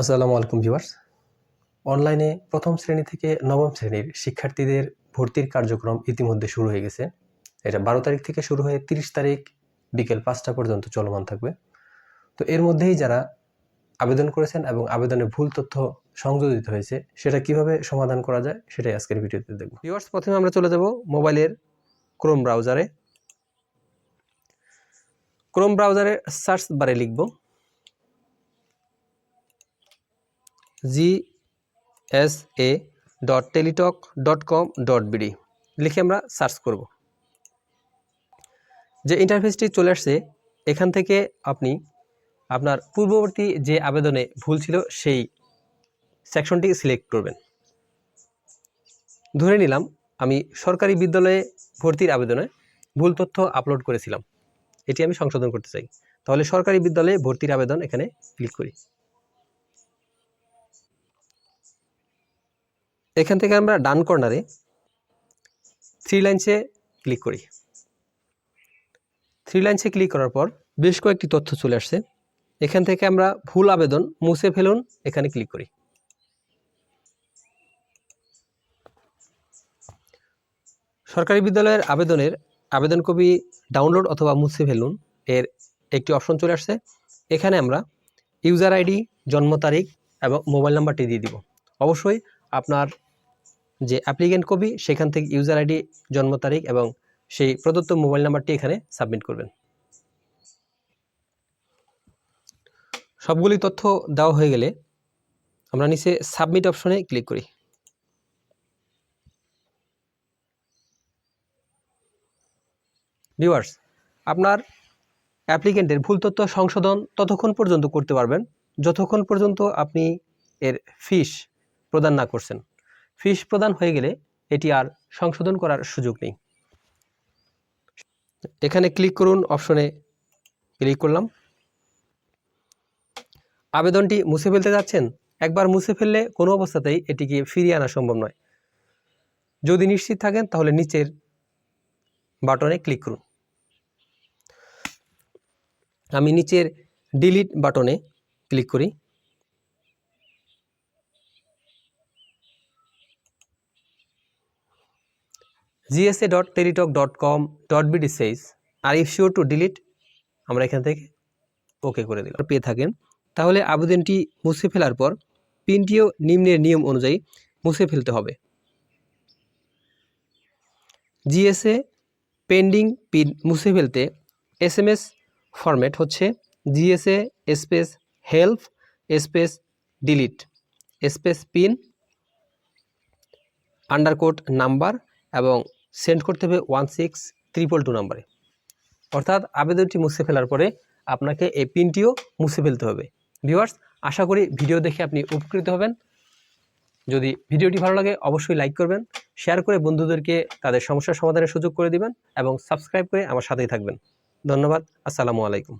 আসসালামু আলাইকুম ভিউয়ার্স। অনলাইনে প্রথম শ্রেণি থেকে নবম শ্রেণির শিক্ষার্থীদের ভর্তির কার্যক্রম ইতিমধ্যে শুরু হয়ে গেছে। এটা বারো তারিখ থেকে শুরু হয়ে তিরিশ তারিখ বিকেল পাঁচটা পর্যন্ত চলমান থাকবে। তো এর মধ্যেই যারা আবেদন করেছেন এবং আবেদনে ভুল তথ্য সংযোজিত হয়েছে, সেটা কীভাবে সমাধান করা যায়, সেটাই আজকের ভিডিওতে দেখব। ভিউয়ার্স, প্রথমে আমরা চলে যাব মোবাইলের ক্রোম ব্রাউজারে। ক্রোম ব্রাউজারে সার্চ বারে লিখব G S A dot teletalk dot com dot BD লিখে আমরা সার্চ করব। যে ইন্টারফেসটি চলে আসছে, এখান থেকে আপনি আপনার পূর্ববর্তী যে আবেদনে ভুল ছিল সেই সেকশনটি সিলেক্ট করবেন। ধরে নিলাম, আমি সরকারি বিদ্যালয়ে ভর্তির আবেদনে ভুল তথ্য আপলোড করেছিলাম। এটি আমি সংশোধন করতে চাই। তাহলে সরকারি বিদ্যালয়ে ভর্তির আবেদন এখানে ক্লিক করি। এখান থেকে আমরা ডান কর্নারে থ্রি লাইনসে ক্লিক করি। থ্রি লাইনসে ক্লিক করার পর বেশ কয়েকটি তথ্য চলে আসছে। এখান থেকে আমরা ভুল আবেদন মুছে ফেলুন, এখানে ক্লিক করি। সরকারি বিদ্যালয়ের আবেদনের আবেদন কপি ডাউনলোড অথবা মুছে ফেলুন এর একটি অপশন চলে আসছে। এখানে আমরা ইউজার আইডি জন্ম তারিখ এবং মোবাইল নাম্বারটি দিয়ে দিব। অবশ্যই আপনার যে অ্যাপ্লিকেন্ট কপি সেখান থেকে ইউজার আইডি জন্ম তারিখ এবং সেই প্রদত্ত মোবাইল নাম্বারটি এখানে সাবমিট করবেন। সবগুলি তথ্য দেওয়া হয়ে গেলে আমরা নিচে সাবমিট অপশনে ক্লিক করি। ভিউয়ার্স আপনার অ্যাপ্লিকেন্টের ভুল তথ্য সংশোধন ততক্ষণ পর্যন্ত করতে পারবেন, যতক্ষণ পর্যন্ত আপনি এর ফিস প্রদান না করছেন। ফিস প্রদান হয়ে গেলে এটি আর সংশোধন করার সুযোগ নেই। এখানে ক্লিক করুন, অপশনে ক্লিক করলাম। আবেদনটি মুছে ফেলতে যাচ্ছেন? একবার মুছে ফেললে কোনো অবস্থাতেই এটিকে ফিরিয়ে আনা সম্ভব নয়। যদি নিশ্চিত থাকেন, তাহলে নিচের বাটনে ক্লিক করুন। আমি নিচের ডিলিট বাটনে ক্লিক করি। BD says are if sure to delete আমরা এখান থেকে ওকে করে দিলাম। পেয়ে থাকেন। তাহলে আবেদনটি মুছে ফেলার পর পিনটিও নিম্নের নিয়ম অনুযায়ী মুছে ফেলতে হবে। জিএসএ পেন্ডিং পিন মুছে ফেলতে এস এম এস ফরম্যাট হচ্ছে GSA space help space delete space pin underscore number এবং সেন্ড করতে হবে ওয়ান সিক্স ত্রিপল টু নাম্বারে। অর্থাৎ আবেদনটি মুছে ফেলার পরে আপনাকে এই পিনটিও মুছে ফেলতে হবে। ভিউয়ার্স, আশা করি ভিডিও দেখে আপনি উপকৃত হবেন। যদি ভিডিওটি ভালো লাগে, অবশ্যই লাইক করবেন, শেয়ার করে বন্ধুদেরকে তাদের সমস্যার সমাধানের সুযোগ করে দিবেন এবং সাবস্ক্রাইব করে আমার সাথেই থাকবেন। ধন্যবাদ, আসসালামু আলাইকুম।